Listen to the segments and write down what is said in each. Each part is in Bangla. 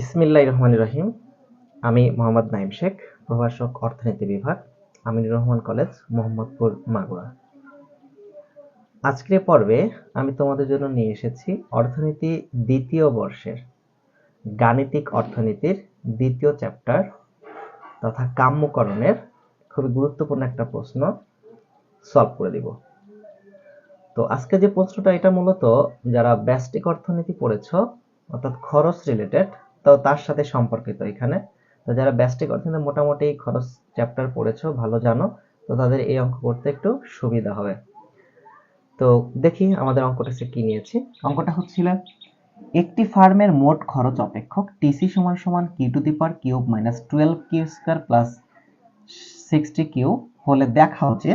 ইসমিল্লাহ রহমান রহিম। আমি মোহাম্মদ নাইম শেখ, প্রভাষক অর্থনীতি বিভাগ, আমিনুর রহমান কলেজ, মোহাম্মদপুর মাগুরা। আজকের পর্বে আমি তোমাদের জন্য নিয়ে এসেছি অর্থনীতি দ্বিতীয় বর্ষের, গাণিতিক অর্থনীতির দ্বিতীয় চ্যাপ্টার তথা কাম্যকরণের খুবই গুরুত্বপূর্ণ একটা প্রশ্ন সলভ করে দিব। তো আজকে যে প্রশ্নটা, এটা মূলত যারা ব্যষ্টিক অর্থনীতি পড়েছো, অর্থাৎ খরচ রিলেটেড তো তার সাথে সম্পর্কিত এখানে। তো যারা ব্যষ্টিক অর্থনীতি মোটামুটি খরচ চ্যাপ্টার পড়েছো, ভালো জানো, তো তাদের এই অঙ্ক করতে একটু সুবিধা হবে। তো দেখি আমাদের অঙ্কটা সে কি নিয়েছি। অঙ্কটা হচ্ছিল, একটি ফার্মের মোট খরচ অপেক্ষক টিসি সমান সমান Q to the power cube minus twelve Q square plus sixty Q হলে দেখা হচ্ছে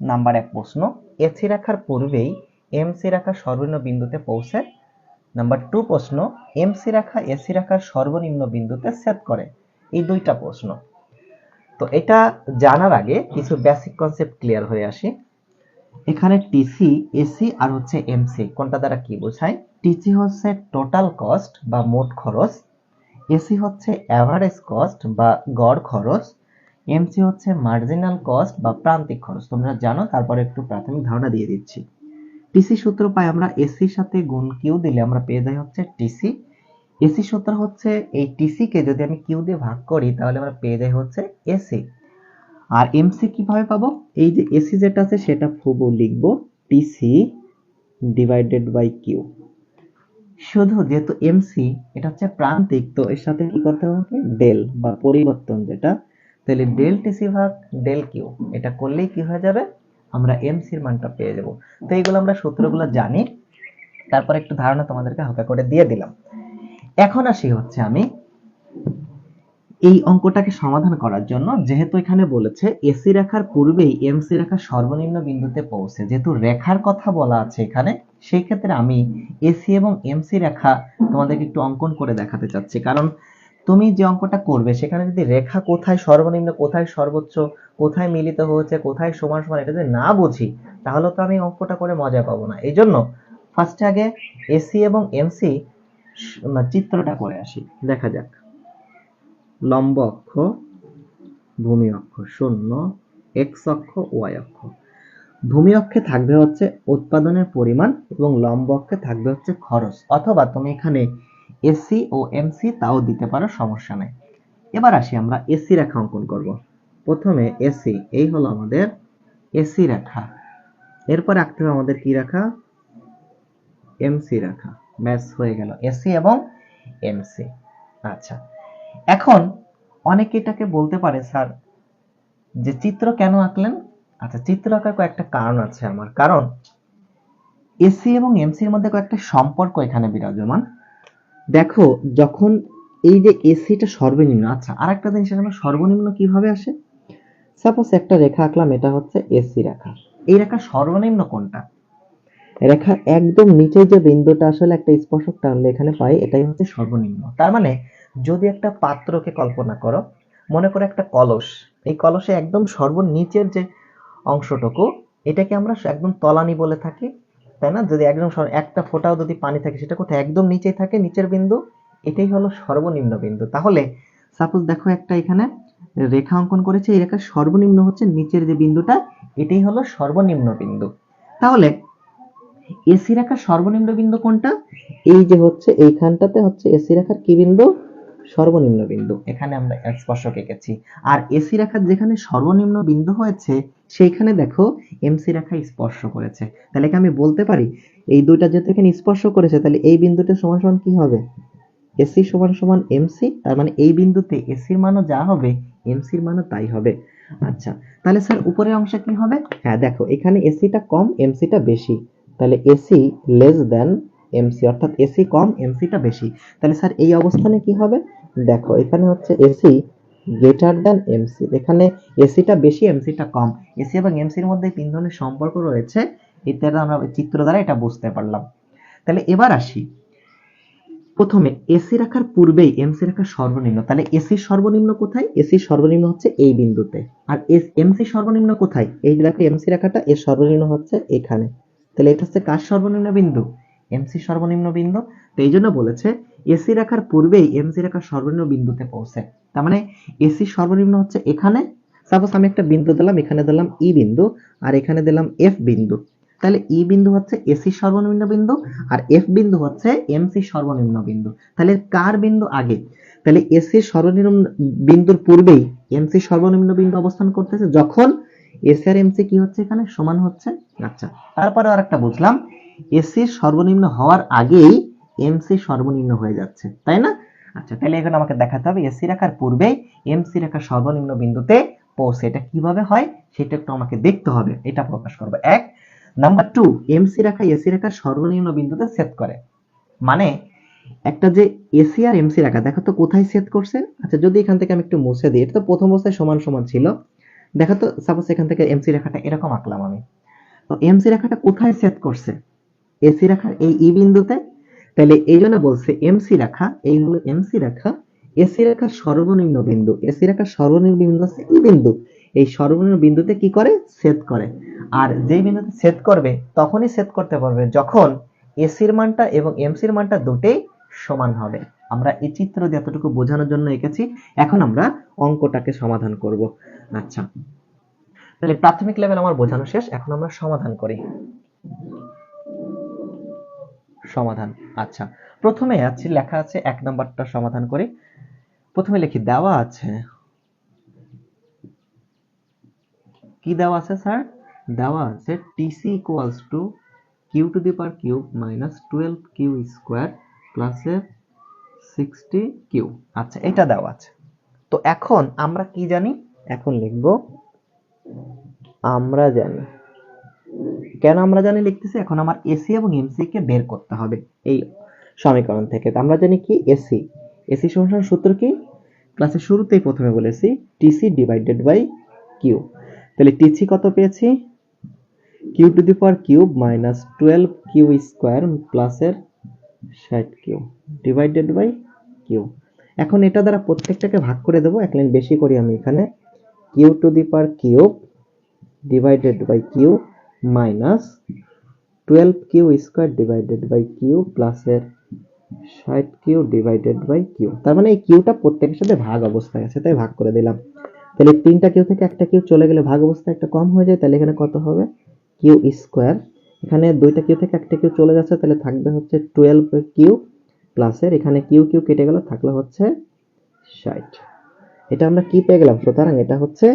নাম্বার এক প্রশ্ন এসি রাখার পূর্বেই এমসি রাখার সর্বনিম্ন বিন্দুতে পৌঁছে নাম্বার টু প্রশ্ন এমসি রাখা এসি রাখার সর্বনিম্ন বিন্দুতে সেট করে। এই দুইটা প্রশ্ন। তো এটা জানার আগে কিছু বেসিক কনসেপ্ট ক্লিয়ার হয়ে আসি। এখানে টিসি এসি আর হচ্ছে এমসি কোনটা দ্বারা কি বোঝায়? টিসি হচ্ছে টোটাল কস্ট বা মোট খরচ। এসি হচ্ছে অ্যাভারেজ কস্ট বা গড় খরচ। এমসি হচ্ছে মার্জিনাল কস্ট বা প্রান্তিক খরচ। তোমরা জানো, তারপরে একটু প্রাথমিক ধারণা দিয়ে দিচ্ছি। টিসি সূত্র পাই আমরা এসির সাথে গুণ কিউ দিলে আমরা পেয়ে যাই হচ্ছে টিসি এসি সূত্র হচ্ছে এই টিসি কে যদি আমি কিউ দিয়ে ভাগ করি, তাহলে আমরা পেয়ে যাই হচ্ছে এসি আর এমসি কীভাবে পাবো? এই যে এসি যেটা আছে, সেটা ফুবু লিখব টিসি ডিভাইডেড বাই কিউ শুধু যেহেতু এমসি এটা হচ্ছে প্রান্তিক, তো এর সাথে কি করতে হবে ডেল বা পরিবর্তন যেটা। তাহলে ডেল টিসি ভাগ ডেল কিউ এটা করলেই কি হয়ে যাবে? আমরা এমসির মানটা পেয়ে যাব। তো এইগুলো আমরা সূত্রগুলো জানি। তারপর একটু ধারণা তোমাদেরকে হালকা করে দিয়ে দিলাম। এখন আসি হচ্ছে আমি এই অঙ্কটাকে সমাধান করার জন্য। যেহেতু এখানে বলেছে এসি রেখার পূর্বেই এমসি রেখার সর্বনিম্ন বিন্দুতে পৌঁছে। যেহেতু রেখার কথা বলা আছে এখানে, সেই ক্ষেত্রে আমি এসি এবং এমসি রেখা তোমাদেরকে একটু অঙ্কন করে দেখাতে চাচ্ছি। কারণ তুমি যে অঙ্কটা করবে, সেখানে যদি রেখা কোথায় সর্বনিম্ন, কোথায় সর্বোচ্চ, কোথায় মিলিত হয়েছে, কোথায় সমান সমান, এটা যদি না বুঝি, তাহলে তো আমি অঙ্কটা করে মজা পাবো না। এই জন্য ফার্স্টে আগে এসি এবং এমসি চিত্রটা করে আসি। দেখা যাক। লম্ব অক্ষ, ভূমি অক্ষ শূন্য এক্স অক্ষ ওয়াই অক্ষ। ভূমি অক্ষে থাকবে হচ্ছে উৎপাদনের পরিমাণ এবং লম্ব অক্ষে থাকবে হচ্ছে খরচ। অথবা তুমি এখানে এসি ও এমসি তাও দিতে পারো, সমস্যা নাই। এবার আসি আমরা এসি রেখা অঙ্কন করব। প্রথমে এসি, এই হলো আমাদের এসি রেখা। এরপর আঁকতে হবে আমাদের কি রেখা? এমসি রেখা। ব্যাস, হয়ে গেল এসি এবং এমসি। আচ্ছা এখন অনেকে এটাকে বলতে পারে, স্যার, যে চিত্র কেন আঁকলেন? আচ্ছা চিত্র আঁকার কয়েকটা কারণ আছে আমার। কারণ, এসি এবং এমসির মধ্যে কয়েকটা সম্পর্ক এখানে বিরাজমান। দেখো, যখন এই যে এসিটা সর্বনিম্ন আচ্ছা আর একটা জিনিস এখানে সর্বনিম্ন কীভাবে আসে? সাপোজ একটা রেখা আঁকলাম, এটা হচ্ছে এসি রেখা। এই রেখা সর্বনিম্ন কোনটা? রেখা একদম নিচে যে বিন্দুটা, আসলে একটা স্পর্শক টানলে এখানে পাই, এটাই হচ্ছে সর্বনিম্ন। তার মানে যদি একটা পাত্রকে কল্পনা করো, মনে করো একটা কলস, এই কলসে একদম সর্বনিচের যে অংশটুকু, এটাকে আমরা একদম তলানি বলে থাকি। তাই না? যদি একদম একটা ফোঁটাও যদি পানি থাকে, সেটা কোথায়? একদম নিচেই থাকে, নিচের বিন্দু। এটাই হলো সর্বনিম্ন বিন্দু। তাহলে সাপোজ দেখো একটা এখানে রেখা অঙ্কন করেছে, এই রেখার সর্বনিম্ন হচ্ছে নিচের যে বিন্দুটা, এটাই হলো সর্বনিম্ন বিন্দু। তাহলে এসি রেখার সর্বনিম্ন বিন্দু কোনটা? এই যে হচ্ছে, এইখানটাতে হচ্ছে এসি রেখার কি বিন্দু? সর্বনিম্ন বিন্দু। এখানে আমরা স্পর্শক এঁকেছি। আর এসি রেখার যেখানে সর্বনিম্ন বিন্দু হয়েছে সেইখানে দেখো এমসি রেখা স্পর্শ করেছে। তাহলে কি আমি বলতে পারি? এই দুইটা যেহেতু এখানে স্পর্শ করেছে, তাহলে এই বিন্দুটা সমান সমান কি হবে? এসি সমান সমান এমসি তার মানে এই বিন্দুতে এসির মানও যা হবে এমসির মানও তাই হবে। আচ্ছা তাহলে স্যার উপরের অংশে কি হবে? হ্যাঁ দেখো, এখানে এসিটা কম এমসিটা বেশি। তাহলে এসি লেস দেন এমসি অর্থাৎ এসি কম এমসিটা বেশি। তাহলে স্যার এই অবস্থানে কি হবে? দেখো, এখানে হচ্ছে এসি গ্রেটার দ্যান এমসি এখানে এসিটা বেশি এমসিটা কম। এসি এবং এমসির মধ্যে তিন ধরনের সম্পর্ক রয়েছে এতে আমরা চিত্র দ্বারা এটা বুঝতে পারলাম। তাহলে এবার আসি। প্রথমে এসি রাখার পূর্বেই এমসি রাখার সর্বনিম্ন। তাহলে এসি সর্বনিম্ন কোথায়? এসি সর্বনিম্ন হচ্ছে এই বিন্দুতে। আর এস এমসি সর্বনিম্ন কোথায়? এই দেখো এমসি রাখাটা, এর সর্বনিম্ন হচ্ছে এখানে। তাহলে এটা হচ্ছে কার সর্বনিম্ন বিন্দু? এমসি সর্বনিম্ন বিন্দু। তো এই জন্য বলেছে এসি রেখার পূর্বেই এমসি রেখার সর্বনিম্ন বিন্দুতে পৌঁছে। তার মানে এসি সর্বনিম্ন হচ্ছে এখানে। সাপোজ আমি একটা বিন্দু দিলাম, এখানে দিলাম ই বিন্দু, আর এখানে দিলাম এফ বিন্দু। তাহলে ই বিন্দু হচ্ছে এসি সর্বনিম্ন বিন্দু, আর এফ বিন্দু হচ্ছে এমসি সর্বনিম্ন বিন্দু। তাহলে কার বিন্দু আগে? তাহলে এসি সর্বনিম্ন বিন্দুর পূর্বেই এমসি সর্বনিম্ন বিন্দু অবস্থান করতেছে, যখন এসি আর এমসি কি হচ্ছে এখানে? সমান হচ্ছে। আচ্ছা তারপরে আর একটা বুঝলাম। এসি সর্বনিম্ন হওয়ার আগেই এমসি সর্বনিম্ন হয়ে যাচ্ছে, তাই না? আচ্ছা তাহলে এখন আমাকে দেখাতে হবে এসি রেখার পূর্বেই এমসি রেখার সর্বনিম্ন বিন্দুতে পৌঁছে এটা কীভাবে হয়? সেটা একটু আমাকে দেখতে হবে, এটা প্রকাশ করব। এক নাম্বার টু এমসি রেখা এসি রেখার সর্বনিম্ন বিন্দুতে সেট করে। মানে একটা যে এসি আর এমসি রেখা, দেখো তো কোথায় সেট করছে? আচ্ছা যদি এখান থেকে আমি একটু মুছে দিই, এটা তো প্রথম অবস্থায় সমান সমান ছিল। দেখো তো সাপোজ এখান থেকে এমসি রেখাটা এরকম আঁকলাম আমি। তো এমসি রেখাটা কোথায় সেট করছে? এসি রেখার এই ই বিন্দুতে তাহলে এই জন্য বলছে এমসি রেখা, এই হলো এমসি রেখা এসি রেখার সর্বনিম্ন বিন্দু এসি রেখার সর্বনিম্ন বিন্দু হচ্ছে ই বিন্দু। এই সর্বনিম্ন বিন্দুতে কি করে? সেট করে। আর যেই বিন্দুতে সেট করবে, তখনই সেট করতে পারবে যখন এসির মানটা এবং এমসির মানটা দুটেই সমান হবে। আমরা এই চিত্র দিয়ে এতটুকু বোঝানোর জন্য এঁকেছি। এখন আমরা অঙ্কটাকে সমাধান করব। আচ্ছা। তাহলে প্রাথমিক লেভেল আমার বোঝানো শেষ, এখন আমরা সমাধান করি। সমাধান। আচ্ছা প্রথমে আছে, লেখা আছে, এক নম্বরটা সমাধান করি। প্রথমে লিখি, দেওয়া আছে। কি দেওয়া আছে, স্যার? দেওয়া আছে TC equals to Q to the power cube minus twelve Q square প্লাসের সিক্সটি কিউ আচ্ছা এটা দেওয়া আছে। তো এখন আমরা কি জানি? এখন লিখব, আমরা জানি। কেন আমরা জানি লিখতেছি? এখন আমার এসি এবং এমসি কে বের করতে হবে এই সমীকরণ থেকে। তো আমরা জানি কি? এসি এসি সমান সূত্র কি? ক্লাসের শুরুতেই প্রথমে বলেছি টিসি ডিভাইডেড বাই কিউ তাহলে টিসি কত পেয়েছি? Q to the power cube minus twelve Q square প্লাসের ষাট কিউ ডিভাইডেড বাই কিউ এখন এটা দ্বারা প্রত্যেকটাকে ভাগ করে দেবো, এক লাইন বেশি করি আমি এখানে। Q to the power cube divided by Q minus twelve Q square divided by Q প্লাসের ষাট কিউ ডিভাইডেড বাই কিউ। তার মানে এই কিউটা প্রত্যেকের সাথে ভাগ অবস্থায় আছে, তাই ভাগ করে দিলাম। তাহলে তিনটা কিউ থেকে একটা কিউ চলে গেলে ভাগ অবস্থায় একটা কম হয়ে যায়, তাহলে এখানে কত হবে? Q square. এখানে দুইটা কিউ থেকে একটা কিউ চলে যাচ্ছে, তাহলে থাকবে হচ্ছে টুয়েলভ কিউ প্লাসের এখানে কিউ কিউ কেটে গেল, থাকলে হচ্ছে ষাট। এটা আমরা কি পেয়ে গেলাম? সুতরাং এটা হচ্ছে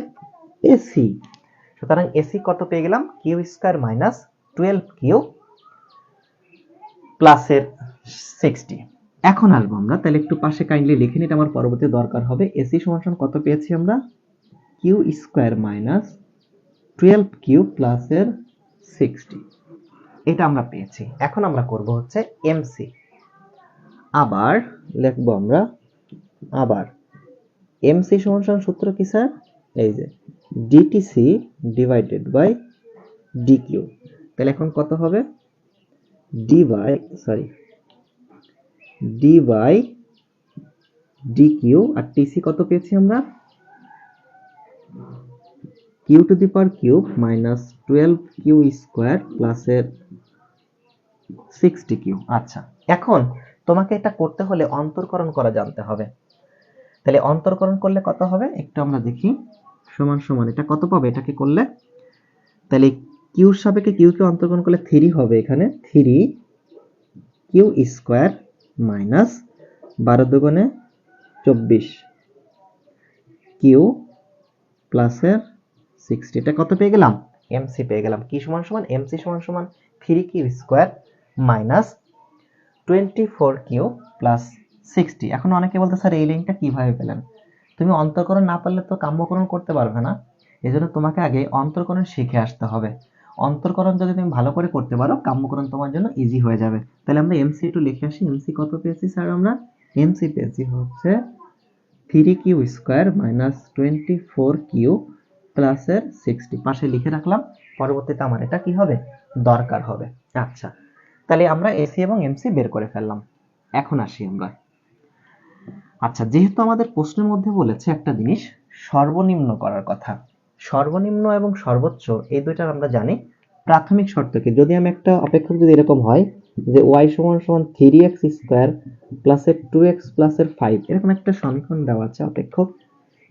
এসি সুতরাং এসি কত পেয়ে গেলাম? Q square minus twelve Q প্লাসের সিক্সটি এখন আসব আমরা, তাহলে একটু পাশে কাইন্ডলি লিখে নিতে আমার পরবর্তী দরকার হবে। এসি সমান কত পেয়েছি আমরা? Q square minus twelve Q প্লাসের সিক্সটি এটা আমরা পেয়েছি। এখন আমরা করব হচ্ছে এমসি আবার লিখব আমরা, আবার। এমসি সমান সূত্র কি স্যার? এই যে ডিটিসি ডিভাইডেড বাই ডিকিউ তাহলে এখন কত হবে? D by sorry D by D Q R TC কত পেয়েছি আমরা? Q to the power cube minus twelve Q square প্লাসের সিক্সটি কিউ আচ্ছা এখন তোমাকে এটা করতে হলে অন্তর্করণ করা জানতে হবে। তাহলে অন্তর্করণ করলে কত হবে? একটু আমরা দেখি। সমান সমান, এটা কত পাবে? এটাকে করলে? তাহলে কিউর সাপেক্ষে কিউকে অন্তর্করণ করলে থ্রি হবে এখানে। থ্রি কিউ স্কোয়ার মাইনাস বারো দুগুণে চব্বিশ। কিউ প্লাসের সিক্সটি এটা কত পেয়ে গেলাম? এমসি পেয়ে গেলাম। কি সমান সমান এমসি সমান সমান three Q square minus twenty four Q plus sixty এখন অনেকে বলতে, স্যার, এই লিঙ্কটা কীভাবে পেলেন? তুমি অন্তর্করণ না পারলে তো কাম্যকরণ করতে পারবে না। এই জন্য তোমাকে আগে অন্তর্করণ শিখে আসতে হবে। অন্তর্করণ যদি তুমি ভালো করে করতে পারো, কাম্যকরণ তোমার জন্য ইজি হয়ে যাবে। তাহলে আমরা এমসি একটু লিখে আসি। এমসি কত পেয়েছি স্যার আমরা? এমসি পেয়েছি হচ্ছে three Q square minus twenty four Q প্লাসের সিক্সটি পাশে লিখে রাখলাম। পরবর্তীতে আমার এটা কি হবে? দরকার হবে। আচ্ছা তাহলে আমরা এসি এবং এমসি বের করে ফেললাম। এখন আসি আমরা। আচ্ছা যেহেতু আমাদের প্রশ্নের মধ্যে বলেছে একটা জিনিস, সর্বনিম্ন করার কথা। সর্বনিম্ন এবং সর্বোচ্চ, এই দুইটার আমরা জানি। প্রাথমিক শর্ত কি? যদি আমি একটা অপেক্ষক যদি এরকম হয় যে ওয়াই সমান সমান থ্রি এক্স স্কোয়ার প্লাসের টু এক্স প্লাসের ফাইভ এরকম একটা সমীকরণ দেওয়া আছে অপেক্ষক।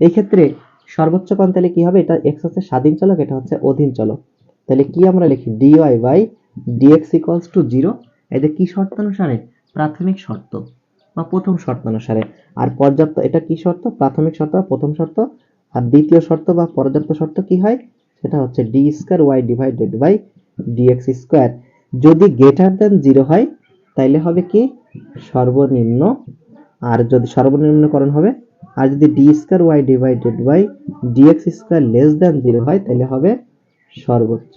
এই ক্ষেত্রে সর্বোচ্চ মান তাহলে কি হবে? এটা এক্স হচ্ছে স্বাধীন চলক, এটা হচ্ছে অধীন চলক। তাহলে কি আমরা লিখি? D Y by D X equals to zero এদের কি শর্ত অনুসারে প্রাথমিক শর্ত। বা প্রথম শর্ত অনুসারে। আর পর্যাপ্ত, এটা কি শর্ত? প্রাথমিক শর্ত বা প্রথম শর্ত। আর দ্বিতীয় শর্ত বা পর্যাপ্ত শর্ত কি হয়? সেটা হচ্ছে D square Y divided by D X square যদি গ্রেটার দেন জিরো হয়, তাইলে হবে কি? সর্বনিম্ন। আর যদি সর্বনিম্নকরণ হবে, আর যদি D square Y divided by D X square less than zero হয় তাহলে হবে সর্বোচ্চ।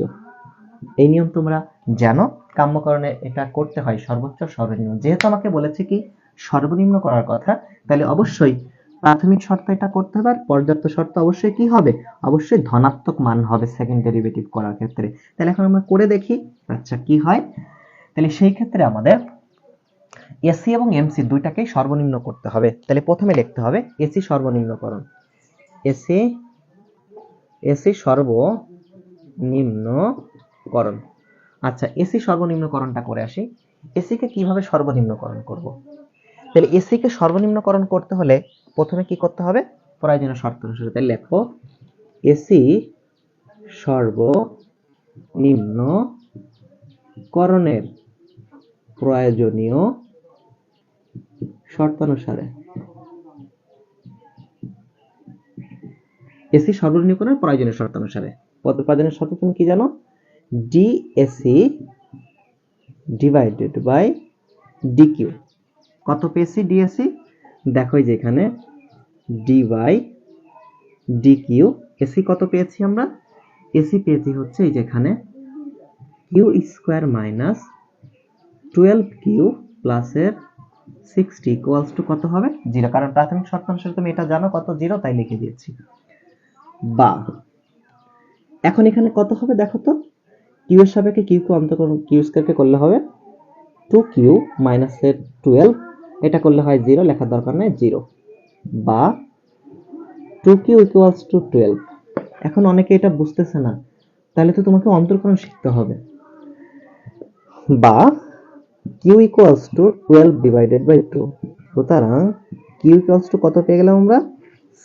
এই নিয়ম তোমরা জানো। কাম্যকরণে এটা করতে হয় সর্বোচ্চ, সর্বনিম্ন। যেহেতু আমাকে বলেছে কি সর্বনিম্ন করার কথা, তাহলে অবশ্যই প্রাথমিক শর্ত এটা করতে হবে। আর পর্যাপ্ত শর্ত অবশ্যই কি হবে? অবশ্যই ধনাত্মক মান হবে সেকেন্ড ডেরিভেটিভ করার ক্ষেত্রে। তাহলে এখন আমরা করে দেখি আচ্ছা কি হয়? তাহলে সেই ক্ষেত্রে আমাদের এসি এবং এমসি দুইটাকেই সর্বনিম্ন করতে হবে। তাহলে প্রথমে লিখতে হবে এসি সর্বনিম্নকরণ। এসি এসি সর্বনিম্নকরণ। আচ্ছা এসি সর্বনিম্নকরণটা করে আসি। এসিকে কীভাবে সর্বনিম্নকরণ করব? তাহলে এসিকে সর্বনিম্নকরণ করতে হলে প্রথমে কি করতে হবে? প্রয়োজনীয় শর্ত অনুসারে তাহলে লেখো এসি সর্বনিম্ন করণের প্রয়োজনীয় শর্তানুসারে এসি সর্বনিম্নকরণের প্রয়োজনীয় শর্তানুসারে প্রয়োজনীয় শর্ত তুমি কি জানো? ডিএসি ডিভাইডেড বাই ডিকিউ কত পেয়েছি? ডিএসি দেখো যে এখানে D by D Q AC কত পেয়েছি আমরা? এসি পেয়েছি হচ্ছে এই যেখানে Q square minus twelve Q প্লাসের সিক্সটি ইকুয়ালস টু কত হবে? জিরো কারণ প্রাথমিক শর্ত তুমি এটা জানো কত জিরো তাই লিখে দিয়েছি। বা, এখন এখানে কত হবে দেখো তো? কিউ এর সাপেক্ষে কিউ কে অন্তর্করণ কিউ স্কোয়ারকে করলে হবে? টু কিউ মাইনাসের টুয়েলভ এটা করলে হয় জিরো লেখার দরকার নেই জিরো বা two Q equals to twelve এখন অনেকে এটা বুঝতেছে না, তাহলে তো তোমাকে অন্তর্করণ শিখতে হবে। বা Q equals to twelve divided by two সুতরাং কিউ ইকুয়ালস টু কত পেয়ে গেলাম আমরা?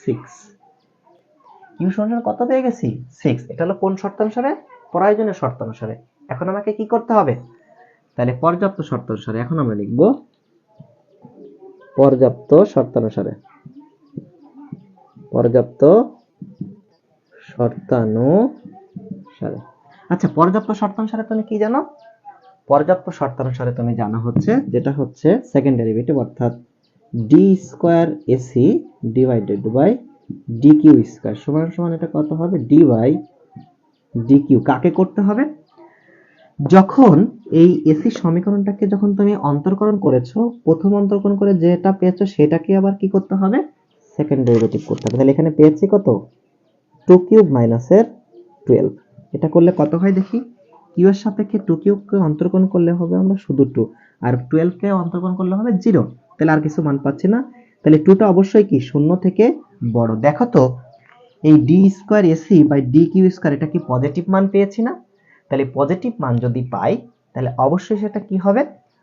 সিক্স কিউ সমান কত পেয়ে গেছি? সিক্স এটা হলো কোন শর্তানুসারে? প্রয়োজনীয় শর্তানুসারে। এখন আমাকে কি করতে হবে? তাহলে পর্যাপ্ত শর্তানুসারে এখন আমরা লিখব পর্যাপ্ত শর্তানুসারে। পর্যাপ্ত শর্তানুসারে। আচ্ছা পর্যাপ্ত শর্তানুসারে তুমি কি জানো? পর্যাপ্ত শর্তানুসারে তুমি জানো হচ্ছে যেটা হচ্ছে সেকেন্ড ডেরিভেটিভ অর্থাৎ D square AC divided by D Q square সমান সমান এটা কত হবে? ডি বাই ডি কিউ কাকে করতে হবে? যখন এই এসি সমীকরণটাকে যখন তুমি অন্তর্করণ করেছ, প্রথম অন্তর্করণ করে যেটা পেয়েছ সেটাকে আবার কি করতে হবে? সেকেন্ড ডেরিভেটিভ করতে হবে। তাহলে এখানে পেয়েছি কত? টু কিউব মাইনাসের টুয়েলভ এটা করলে কত হয় দেখি? কিউ এর সাপেক্ষে টু কিউবকে অন্তর্করণ করলে হবে আমরা শুধু টু আর টুয়েলভকে অন্তর্করণ করলে হবে জিরো তাহলে আর কিছু মান পাচ্ছি না। তাহলে টুটা অবশ্যই কি? শূন্য থেকে বড়। দেখো তো, এই D square AC by D Q square এটা কি পজিটিভ মান পেয়েছি না? তাহলে পজিটিভ মান যদি পাই, তাহলে অবশ্যই সেটা কি হবে?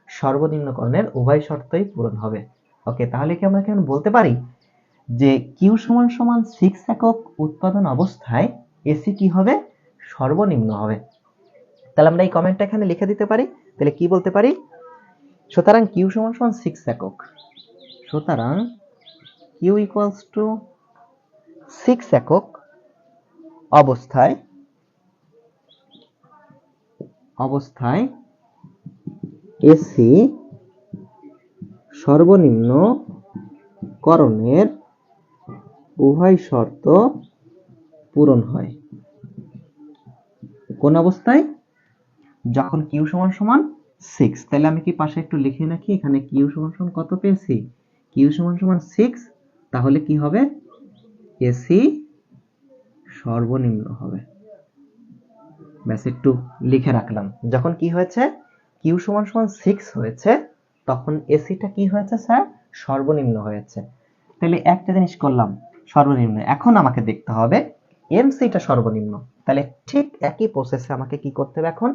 সর্বনিম্নকরণের উভয় শর্তই পূরণ হবে। ওকে তাহলে কি আমরা কেমন বলতে পারি? যে কিউ সমান সমান সিক্স একক উৎপাদন অবস্থায় এসি কি হবে? সর্বনিম্ন হবে। তাহলে আমরা এই কমেন্টটা এখানে লিখে দিতে পারি। তাহলে কি বলতে পারি? সুতরাং কিউ সমান সমান সিক্স একক। সুতরাং কিউ ইকুয়ালস টু সিক্স একক অবস্থায় অবস্থায় এসি সর্বনিম্ন করণের উভয় শর্ত পূরণ হয়। কোন অবস্থায়? যখন কিউ সমান সমান সিক্স তাহলে আমি কি পাশে একটু লিখে রাখি? এখানে কিউ সমান সমান কত পেয়েছি? কিউ সমান সমান সিক্স তাহলে কি হবে? এসি সর্বনিম্ন হবে। ব্যাস একটু লিখে রাখলাম। যখন কি হয়েছে? কিউ সমান সমান সিক্স হয়েছে, তখন এসিটা কি হয়েছে স্যার সর্বনিম্ন হয়েছে। তাহলে একটা জিনিস করলাম, সর্বনিম্ন। এখন আমাকে দেখতে হবে এমসিটা সর্বনিম্ন। তাহলে ঠিক একই প্রসেসে আমাকে কি করতে হবে এখন?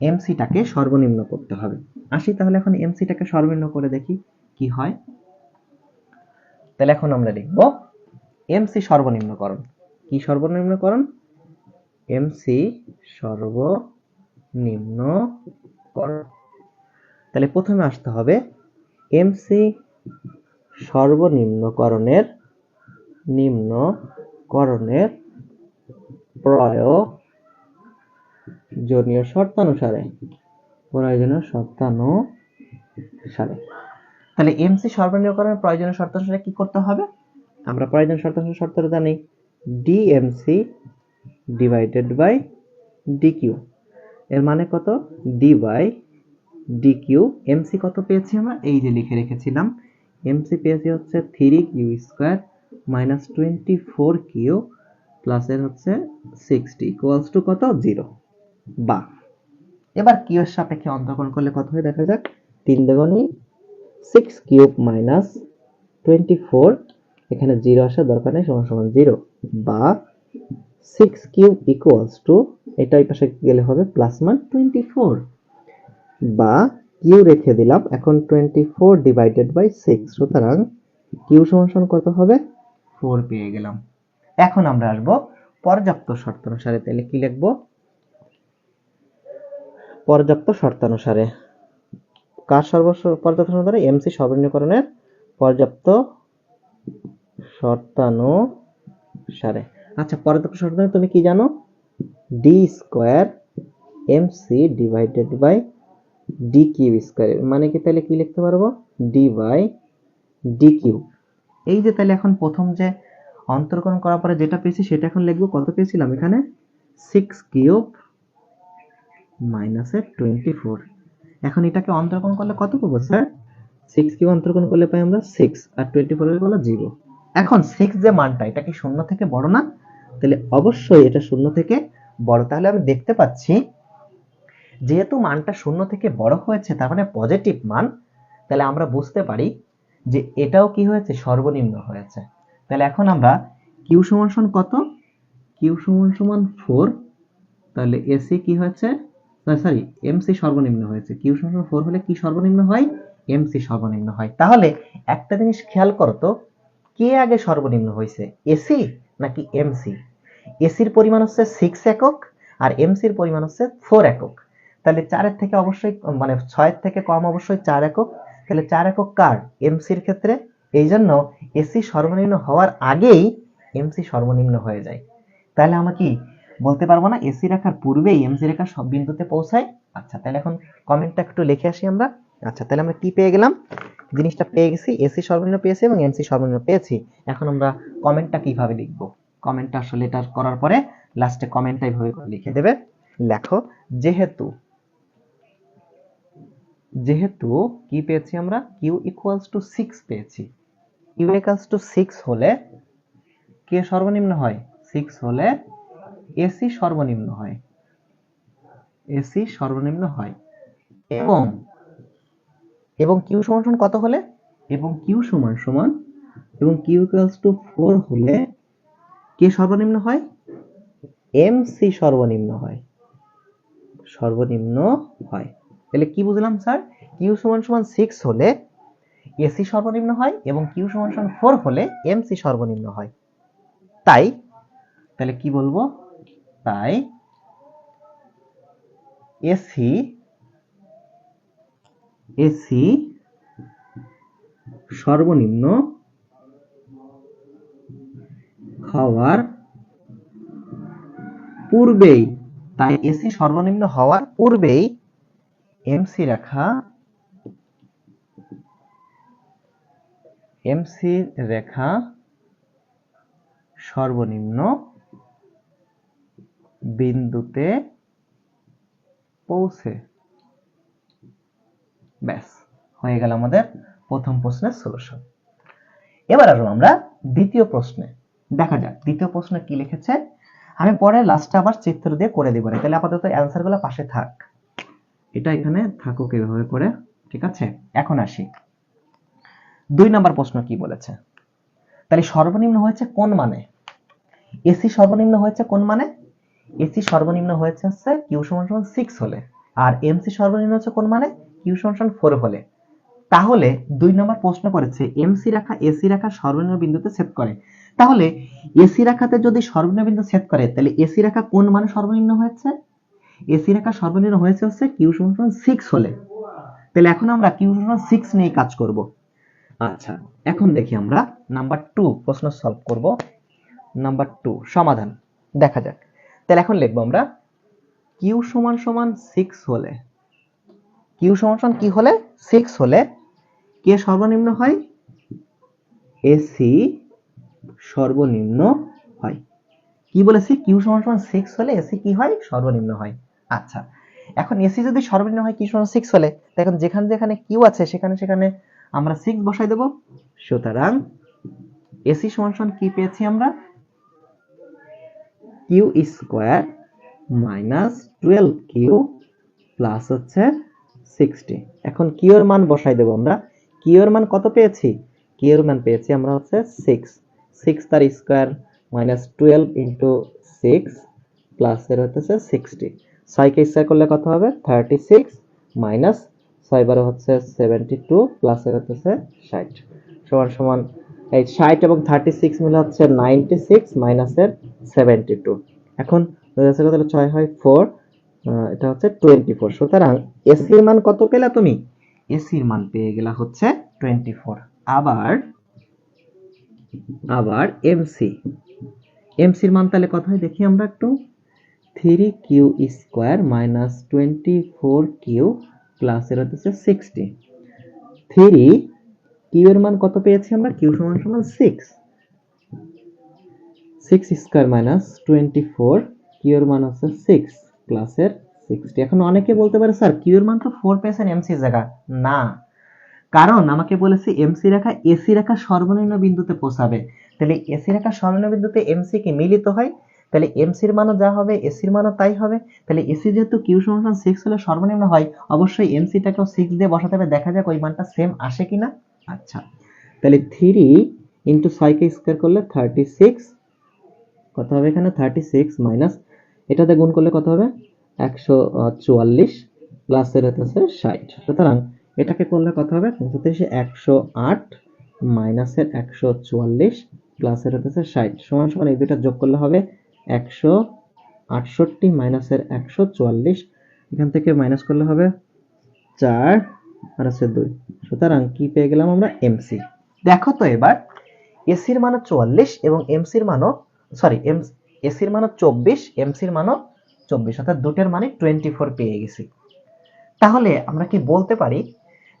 এমসিটাকে সর্বনিম্ন করতে হবে। আসি তাহলে এখন এমসিটাকে সর্বনিম্ন করে দেখি কি হয়। তাহলে এখন আমরা লিখব এমসি সর্বনিম্নকরণ। কি সর্বনিম্নকরণ? এমসি সর্বনিম্নকরণ তাহলে প্রথমে আসতে হবে এমসি সর্বনিম্নকরণের নিম্নকরণের প্রয়োজনীয় শর্তানুসারে। প্রয়োজনীয় শর্তানুসারে। তাহলে এমসি সর্বনিম্নকরণের প্রয়োজনীয় শর্তানুসারে কি করতে হবে? আমরা প্রয়োজনীয় শর্তানুসারে শর্তটা জানি। ডিএমসি ডিভাইডেড বাই ডিকিউ এর মানে কত? ডি বাই ডিকিউ এমসি কত পেয়েছি আমরা? এই যে লিখে রেখেছিলাম। এমসি পেয়েছি হচ্ছে three Q square minus twenty four Q plus এর হচ্ছে সিক্সটি ইকুয়ালস টু কত? জিরো বা। এবার কিউ এর সাপেক্ষে অন্তর্করণ করলে কত হয়? দেখা যাক। তিন দেগুণি six cube minus twenty four এখানে জিরো আসার দরকার নেই, সমান সমান জিরো বা সিক্স কিউব ইকুয়ালস টু এটা এই পাশে গেলে হবে প্লাস মান টোয়েন্টি ফোর বা কিউ রেখে দিলাম, এখন twenty four divided by six সুতরাং কিউ সমান কত হবে? ফোর পেয়ে গেলাম। এখন আমরা আসব পর্যাপ্ত শর্ত অনুসারে তাহলে কি লিখব? পর্যাপ্ত শর্তানুসারে। কার সর্ব পর্যাপ্ত শর্তানুসারে? এমসি সর্বনিম্নকরণের পর্যাপ্ত শর্তানুসারে। আচ্ছা পর্যাপ্ত শর্তানু তুমি কি জানো? D square MC divided by D Q square মানে কি তাহলে কি লিখতে পারব? ডি বাই ডি কিউ এই যে তাহলে এখন প্রথম যে অন্তর্করণ করার পরে যেটা পেয়েছি সেটা এখন লিখব। কত পেয়েছিলাম এখানে? সিক্স কিউব মাইনাসে টোয়েন্টি ফোর এখন এটাকে অন্তর্করণ করলে কত পাবো স্যার সিক্স কিউব অন্তর্করণ করলে পাই আমরা সিক্স আর টোয়েন্টি ফোর হলো জিরো এখন সিক্স যে মানটা, এটা কি শূন্য থেকে বড় না? তাহলে অবশ্যই এটা শূন্য থেকে বড়। তাহলে আমি দেখতে পাচ্ছি, যেহেতু মানটা শূন্য থেকে বড় হয়েছে, তার মানে পজিটিভ মান, তাহলে আমরা বুঝতে পারি যে এটাও কি হয়েছে? সর্বনিম্ন হয়েছে। তাহলে এখন আমরা কিউ সমান সমান কত? কিউ সমান সমান ফোর তাহলে এসি কি হয়েছে? সরি এমসি সর্বনিম্ন হয়েছে। কিউ সমান সমান ফোর হলে কি সর্বনিম্ন হয়? এমসি সর্বনিম্ন হয়। তাহলে একটা জিনিস খেয়াল করো তো, কে আগে সর্বনিম্ন হয়েছে? এসি নাকি এমসি এসির পরিমাণ হচ্ছে সিক্স একক আর এমসির পরিমাণ হচ্ছে ফোর একক। তাহলে চারের থেকে অবশ্যই মানে ছয়ের থেকে কম অবশ্যই চার একক। তাহলে চার একক কার? এমসির ক্ষেত্রে। এই জন্য এসি সর্বনিম্ন হওয়ার আগেই এমসি সর্বনিম্ন হয়ে যায়। তাহলে আমরা কি বলতে পারব না? এসি রেখার পূর্বেই এমসি রেখা সব বিন্দুতে পৌঁছায়? আচ্ছা তাহলে এখন কমেন্টটা একটু লিখে আসি আমরা। আচ্ছা তাহলে আমরা কি পেয়ে গেলাম? জিনিসটা পেয়ে গেছি। এসি সর্বনিম্ন পেয়েছি এবং এমসি সর্বনিম্ন পেয়েছি। এখন আমরা কমেন্টটা কীভাবে লিখব? কমেন্টটা আসলে এটা করার পরে লাস্টে কমেন্টটা এইভাবে লিখে দেবে। লেখো, যেহেতু যেহেতু কি পেয়েছি আমরা? কিউ ইকুয়ালস টু সিক্স পেয়েছি। কিউ ইকুয়ালস টু সিক্স হলে কে সর্বনিম্ন হয়? সিক্স হলে এসি সর্বনিম্ন হয়। এসি সর্বনিম্ন হয়। এবং এবং কিউ সমান সমান কত হলে? এবং কিউ সমান সমান এবং কিউ ইকুয়ালস টু ফোর হলে কে সর্বনিম্ন হয়? এমসি সর্বনিম্ন হয়। সর্বনিম্ন হয়। তাহলে কি বুঝলাম, স্যার? কিউ সমান সমান সিক্স হলে এসি সর্বনিম্ন হয় এবং কিউ সমান সমান ফোর হলে এমসি সর্বনিম্ন হয়। তাই, তাহলে কি বলব? তাই এসি এসি সর্বনিম্ন হওয়ার পূর্বেই, তাই এসি সর্বনিম্ন হওয়ার পূর্বেই এমসি রেখা এমসি রেখা সর্বনিম্ন বিন্দুতে পৌঁছে। ব্যাস, হয়ে গেল আমাদের প্রথম প্রশ্নের সলিউশন এবার আসব আমরা দ্বিতীয় প্রশ্নে। দেখা যাক, দ্বিতীয় প্রশ্নে কি লিখেছে? আমি পরে লাস্টে আবার চিত্র দিয়ে করে দিব তাহলে আপাতত অ্যান্সারগুলো পাশে থাক। এটা এখানে থাকুক এভাবে করে, ঠিক আছে? এখন আসি। দুই নাম্বার প্রশ্ন কি বলেছে? তাহলে সর্বনিম্ন হয়েছে কোন মানে? এসি সর্বনিম্ন হয়েছে কোন মানে? এসি সর্বনিম্ন হয়েছে হচ্ছে কিউ সমান সমান সিক্স হলে, আর এমসি সর্বনিম্ন হচ্ছে কোন মানে? কিউ সমান সমান ফোর হলে। তাহলে দুই নম্বর প্রশ্ন করেছে এমসি রেখা এসি রেখা সর্বনিম্ন বিন্দুতে ছেদ করে। তাহলে এসি রেখাতে যদি সর্বনিম্ন বিন্দু ছেদ করে, তাহলে এসি রেখা কোন মানে সর্বনিম্ন হয়েছে? এসি রেখা সর্বনিম্ন হয়েছে হচ্ছে কিউ সমান সিক্স হলে। তাহলে এখন আমরা কিউ সমান সিক্স নিয়ে কাজ করব। আচ্ছা এখন দেখি আমরা নাম্বার টু প্রশ্ন সলভ করব। নাম্বার টু সমাধান, দেখা যাক। তাহলে এখন লিখব আমরা কিউ সমান সমান সিক্স হলে। কিউ সমান সমান কি হলে? সিক্স হলে কে সর্বনিম্ন হয়? এসি সর্বনিম্ন হয়। কি বলেছি? কিউ সমান সমান সিক্স হলে এসি কি হয়? সর্বনিম্ন হয়। আচ্ছা এখন এসি যদি সর্বনিম্ন হয় কিউ সমান সিক্স হলে এখন যেখানে যেখানে কিউ আছে, সেখানে সেখানে আমরা সিক্স বসাই দেব। সুতরাং এসি সমান সমান কি পেয়েছি আমরা? Q square minus twelve Q plus হচ্ছে সিক্সটি এখন কিউ এর মান বসাই দেবো আমরা। কিউ এর মান কত পেয়েছি? কিউ এর মান পেয়েছি আমরা হচ্ছে সিক্স সিক্স তার square minus twelve into six plus এর হচ্ছে সিক্সটি ছয়কে স্কোয়ার করলে কত হবে? থার্টি সিক্স মাইনাস ছয় বারো হচ্ছে সেভেন্টি টু প্লাস এর হচ্ছে ষাট। সমান সমান এই ষাট এবং থার্টি সিক্স মিলে হচ্ছে নাইনটি সিক্স মাইনাসের সেভেন্টি টু এখন? ছয় হয় ফোর এটা হচ্ছে টোয়েন্টি ফোর সুতরাং এসির মান কত পেলা তুমি? এসির মান পেয়ে গেলা হচ্ছে টোয়েন্টি ফোর আবার আবার এমসি এমসির মান তাহলে হয় দেখি আমরা একটু। Three Q square minus twenty four Q plus এর হচ্ছে সিক্সটি থ্রি কিউ মান কত পেয়েছি আমরা? কিউ সমান সমান six six square minus twenty four Q মান হচ্ছে সিক্স প্লাসের সিক্সটি এখন অনেকে বলতে পারে, স্যার কিউ এর মান তো ফোর পেয়েছেন এমসি জায়গা না। কারণ আমাকে বলেছে এমসি রেখা এসি রেখা সর্বনিম্ন বিন্দুতে পৌঁছাবে। তাহলে এসি রেখা সর্বনিম্ন বিন্দুতে এমসি কি মিলিত হয়, তাহলে এমসির মানও যা হবে এসির মানও তাই হবে। তাহলে এসি যেহেতু কিউ সমান সিক্স হলে সর্বনিম্ন হয়, অবশ্যই এমসিটাকেও সিক্স দিয়ে বসাতে হবে, দেখা যাক ওই মানটা সেম আসে কিনা। আচ্ছা তাহলে থ্রি ইন্টু ছয়কে স্কোয়ার করলে থার্টি সিক্স কত হবে এখানে? থার্টি সিক্স মাইনাস এটাতে গুণ করলে কত হবে? একশো চুয়াল্লিশ প্লাসের হতেছে ষাট। সুতরাং এটাকে করলে কত হবে? পঁচিশে একশো আট মাইনাসের একশো চুয়াল্লিশ প্লাসের হতেছে ষাট। সমান সমান এই দুটা যোগ করলে হবে একশো আটষট্টি মাইনাসের একশো চুয়াল্লিশ। এখান থেকে মাইনাস করলে হবে চার আর দুই। সুতরাং কি পেয়ে গেলাম আমরা? এমসি দেখো তো এবার এসির মানও চুয়াল্লিশ এবং এমসির মানও সরি এম এসির মানও চব্বিশ এমসির মানও চব্বিশ। অর্থাৎ দুটের মানে টোয়েন্টি ফোর পেয়ে গেছি। তাহলে আমরা কি বলতে পারি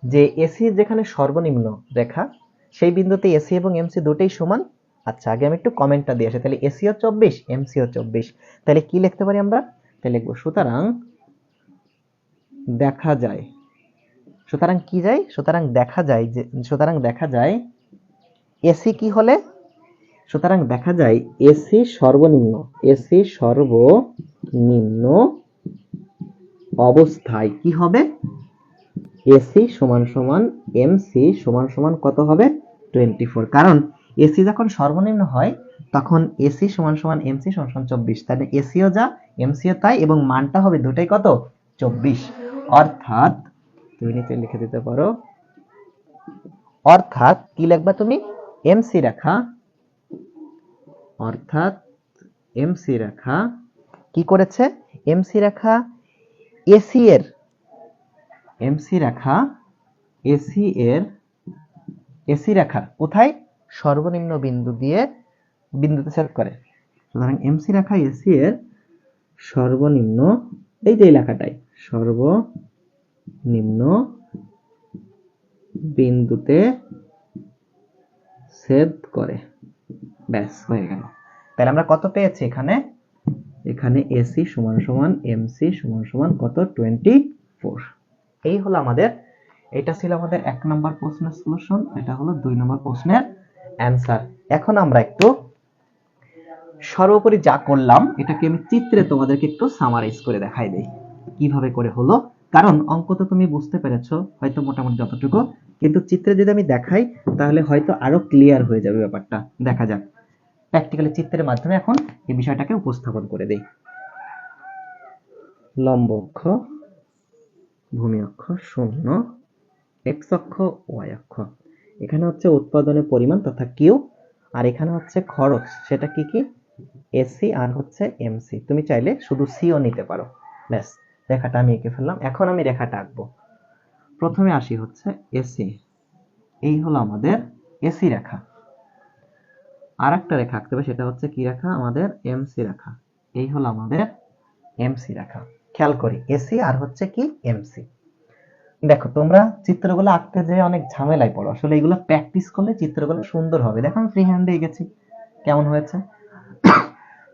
যে এসি যেখানে সর্বনিম্ন রেখা, সেই বিন্দুতে এসি এবং এমসি দুটেই সমান। আচ্ছা আগে আমি একটু কমেন্টটা দিয়ে আসি। তাহলে এসিও চব্বিশ এমসিও চব্বিশ। তাহলে কি লিখতে পারি আমরা? তাহলে লিখব, সুতরাং দেখা যায়। সুতরাং কি যায়? সুতরাং দেখা যায় যে, সুতরাং দেখা যায় এসি কি হলে? সুতরাং দেখা যায় এসি সর্বনিম্ন এসি সর্বনিম্ন অবস্থায় কি হবে? এসি সমান সমান এমসি সমান সমান কত হবে? Twenty four. কারণ এসি যখন সর্বনিম্ন হয়, তখন এসি সমান সমান এমসি সমান সমান চব্বিশ। তাহলে এসিও যা, এমসিও তাই এবং মানটা হবে দুটাই কত? চব্বিশ। অর্থাৎ, তুমি নিচে লিখে দিতে পারো, অর্থাৎ কি লিখবা তুমি? এমসি রেখা, অর্থাৎ এমসি রেখা কি করেছে? এমসি রেখা এসি এর এমসি রেখা এসি এর এসি রেখা কোথায়? সর্বনিম্ন বিন্দু দিয়ে বিন্দুতে ছেদ করে। সুতরাং এমসি রেখা এসি এর সর্বনিম্ন, এই যে লেখাটাই, সর্বনিম্ন বিন্দুতে ছেদ করে। ব্যাস, হয়ে গেল। তাহলে আমরা কত পেয়েছি এখানে? এখানে এসি সমান সমান এমসি সমান সমান কত? টোয়েন্টি ফোর এই হলো আমাদের, এটা ছিল আমাদের এক নম্বর প্রশ্নের সলিউশন এটা হলো দুই নম্বর প্রশ্নের অ্যান্সার এখন আমরা একটু সর্বোপরি যা করলাম, এটাকে আমি চিত্রে তোমাদেরকে একটু সামারাইজ করে দেখাই দেই, কীভাবে করে হলো। কারণ অঙ্ক তো তুমি বুঝতে পেরেছ, হয়তো মোটামুটি যতটুকু, কিন্তু চিত্রে যদি আমি দেখাই, তাহলে হয়তো আরও ক্লিয়ার হয়ে যাবে ব্যাপারটা। দেখা যাক। প্র্যাকটিক্যালি চিত্রের মাধ্যমে এখন এই বিষয়টাকে উপস্থাপন করে দেই। লম্ব অক্ষ ভূমি অক্ষ শূন্য এক্স অক্ষ ওয়াই অক্ষ। এখানে হচ্ছে উৎপাদনের পরিমাণ তথা কিউ আর এখানে হচ্ছে খরচ, সেটা কি কি? এসি আর হচ্ছে এমসি তুমি চাইলে শুধু সিও নিতে পারো। ব্যাস, রেখাটা আমি এঁকে ফেললাম। এখন আমি রেখাটা আঁকবো। প্রথমে আসি হচ্ছে এসি এই হলো আমাদের এসি রেখা। আর একটা রেখা আঁকতে হবে, সেটা হচ্ছে কি রেখা? আমাদের এমসি রেখা। এই হলো আমাদের এমসি রেখা। খেয়াল করি এসি আর হচ্ছে কি এমসি দেখো, তোমরা চিত্রগুলো আঁকতে যে অনেক ঝামেলায় পড়ো, আসলে এগুলো প্র্যাকটিস করলে চিত্রগুলো সুন্দর হবে। দেখো, আমি ফ্রি হ্যান্ডে গেছি কেমন হয়েছে?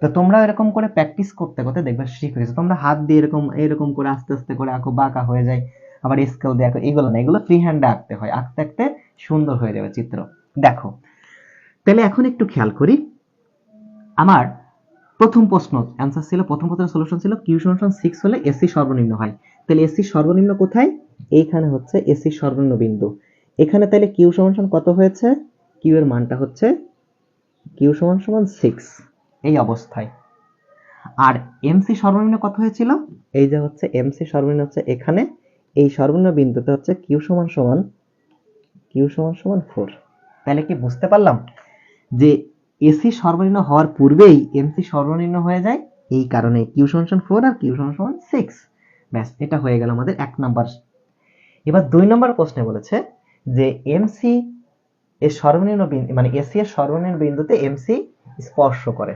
তো তোমরা এরকম করে প্র্যাকটিস করতে করতে দেখবে শিখে গেছো। তোমরা হাত দিয়ে এরকম এরকম করে আস্তে আস্তে করে আঁকো, বাঁকা হয়ে যায়, আবার স্কেল দিয়ে আঁকো, এগুলো না, এগুলো ফ্রি হ্যান্ডে আঁকতে হয়। আঁকতে আঁকতে সুন্দর হয়ে যাবে চিত্র। দেখো, তাহলে এখন একটু খেয়াল করি, আমার প্রথম প্রশ্ন অ্যান্সার ছিল, প্রথম প্রশ্নের সলিউশন ছিল কিউ সমান সিক্স হলে এসি সর্বনিম্ন হয়। তাহলে এসি সর্বনিম্ন কোথায়? এইখানে হচ্ছে এসি সর্বনিম্ন বিন্দু। এখানে তাহলে কিউ সমান কত হয়েছে? কিউ এর মানটা হচ্ছে কিউ সমান সমান সিক্স এই অবস্থায়। আর এমসি সর্বনিম্ন কত হয়েছিল? এই যে হচ্ছে এমসি সর্বনিম্ন হচ্ছে এখানে। এই সর্বনিম্ন বিন্দুতে হচ্ছে কিউ সমান সমান কিউ সমান সমান ফোর তাহলে কি বুঝতে পারলাম? যে এসি সর্বনিম্ন হওয়ার পূর্বেই এমসি সর্বনিম্ন হয়ে যায়। এই কারণে কিউ সমান ফোর আর কিউ সমান সিক্স ব্যাস, এটা হয়ে গেল আমাদের এক নাম্বার এবার দুই নম্বর প্রশ্নে বলেছে যে এমসি এর সর্বনিম্ন বিন্দু মানে এসি এর সর্বনিম্ন বিন্দুতে এমসি স্পর্শ করে।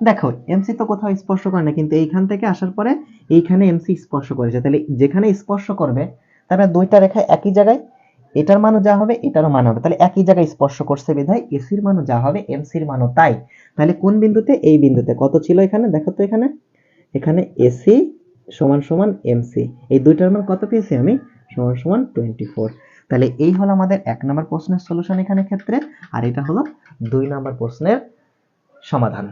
দেখো এমসি তো কোথাও স্পর্শ করে না, কিন্তু এইখান থেকে আসার পরে এইখানে এমসি স্পর্শ করেছে। তাহলে যেখানে স্পর্শ করবে তারপরে দুইটা রেখা একই জায়গায় এটার মানও যা হবে, এটারও মান হবে। তাহলে একই জায়গায় স্পর্শ করছে বিধায় এসির মানও যা হবে এমসির মানও তাই। তাহলে কোন বিন্দুতে? এই বিন্দুতে। কত ছিল এখানে? দেখো তো এখানে। এখানে এসি সমান সমান এমসি। এই দুইটার মান কত পেয়েছি আমি? সমান সমান টোয়েন্টি ফোর। তাহলে এই হলো আমাদের এক নম্বর প্রশ্নের সলিউশন এখানে ক্ষেত্রে, আর এটা হলো দুই নম্বর প্রশ্নের সমাধান।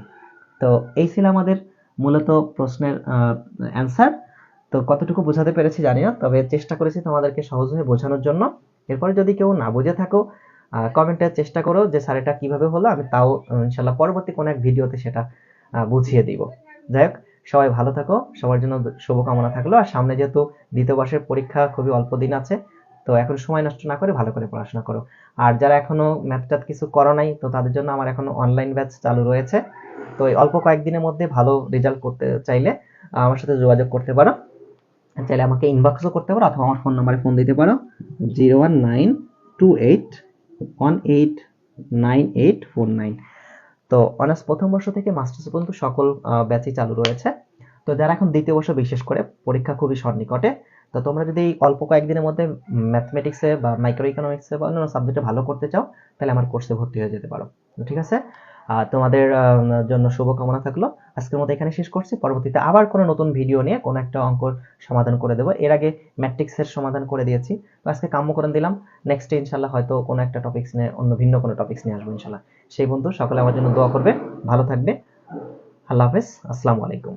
তো এই ছিল আমাদের মূলত প্রশ্নের অ্যান্সার তো কতটুকু বোঝাতে পেরেছি জানি না তবে চেষ্টা করেছি তোমাদেরকে সহজভাবে বোঝানোর জন্য। এরপরে যদি কেউ না বুঝে থাকো কমেন্টের চেষ্টা করো যে স্যার এটা কীভাবে হলো, আমি তাও ইনশাল্লাহ পরবর্তী কোনো এক ভিডিওতে সেটা বুঝিয়ে দিব। যাই হোক, সবাই ভালো থাকো, সবার জন্য শুভকামনা থাকল। আর সামনে যেহেতু দ্বিতীয় বর্ষের পরীক্ষা খুবই অল্প দিন আছে, তো এখন সময় নষ্ট না করে ভালো করে পড়াশোনা করো। আর যারা এখনও ম্যাথ ট্যাথ কিছু করো নাই, তো তাদের জন্য আমার এখনও অনলাইন ব্যাচ চালু রয়েছে। তো অল্প কয়েকদিনের মধ্যে ভালো রেজাল্ট করতে চাইলে আমার সাথে যোগাযোগ করতে পারো। চাইলে আমাকে ইনবক্সও করতে পারো অথবা আমার ফোন নাম্বারে ফোন দিতে পারো। Zero one nine two eight one eight nine eight four nine তো অনার্স প্রথম বর্ষ থেকে মাস্টার্স পর্যন্ত সকল ব্যাচই চালু রয়েছে। তো যারা এখন দ্বিতীয় বর্ষ বিশেষ করে, পরীক্ষা খুবই সন্নিকটে। তো তোমরা যদি অল্প কয়েকদিনের মধ্যে ম্যাথমেটিক্সে বা মাইক্রো ইকোনমিক্সে বা অন্যান্য সাবজেক্টে ভালো করতে চাও, তাহলে আমার কোর্সে ভর্তি হয়ে যেতে পারো। ঠিক আছে? তোমাদের জন্য শুভকামনা থাকল। আজকের মতো এখানে শেষ করছি। পরবর্তীতে আবার কোনো নতুন ভিডিও নিয়ে কোনো একটা অঙ্ক সমাধান করে দেবো। এর আগে ম্যাট্রিক্সের সমাধান করে দিয়েছি। তো আজকে কাম্যকরণ দিলাম। নেক্সট ইনশাল্লাহ হয়তো কোনো একটা টপিক্স নিয়ে, অন্য ভিন্ন কোনো টপিক্স নিয়ে আসব ইনশাল্লাহ সেই বন্ধু সকলে আমার জন্য দোয়া করবে। ভালো থাকবে। আল্লাহ হাফেজ। আসসালামু আলাইকুম।